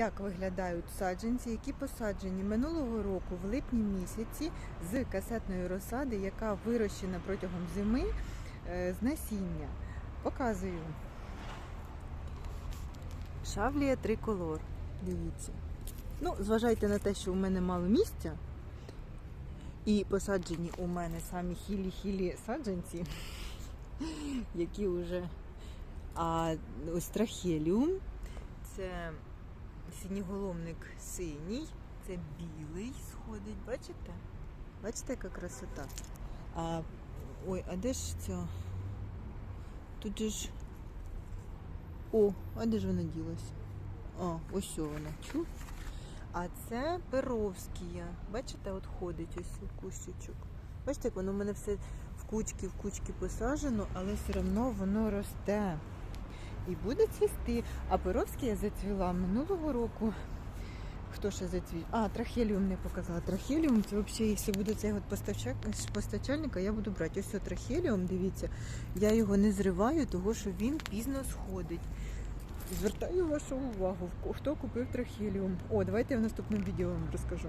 як виглядають саджанці, які посаджені минулого року в липні місяці з касетної розсади, яка вирощена протягом зими е, з насіння. Показую. Шавлія триколор. Дивіться. Ну, зважайте на те, що у мене мало місця. І посаджені у мене самі хілі-хілі саджанці, які вже. А ось трахеліум це синьоголовник синій, це білий сходить, бачите? Бачите, яка красота? А, ой, а де ж ця? Тут же ж. О, а де ж вона ділась? А, ось вона. Чу. А це Перовськія. Бачите, от ходить ось кущичок. Бачите, як воно в мене все в кучки, в кучки посаджено, але все одно воно росте. І буде цвісти. А Перовськія зацвіла минулого року. Хто ще зацвів? А, трахеліум не показала. Трахеліум, це взагалі, якщо буде цей от поставчак, постачальника, я буду брати. Ось трахеліум, дивіться, я його не зриваю, тому що він пізно сходить. Звертаю вашу увагу, хто купив трахеліум. О, давайте я в наступному відео вам розкажу.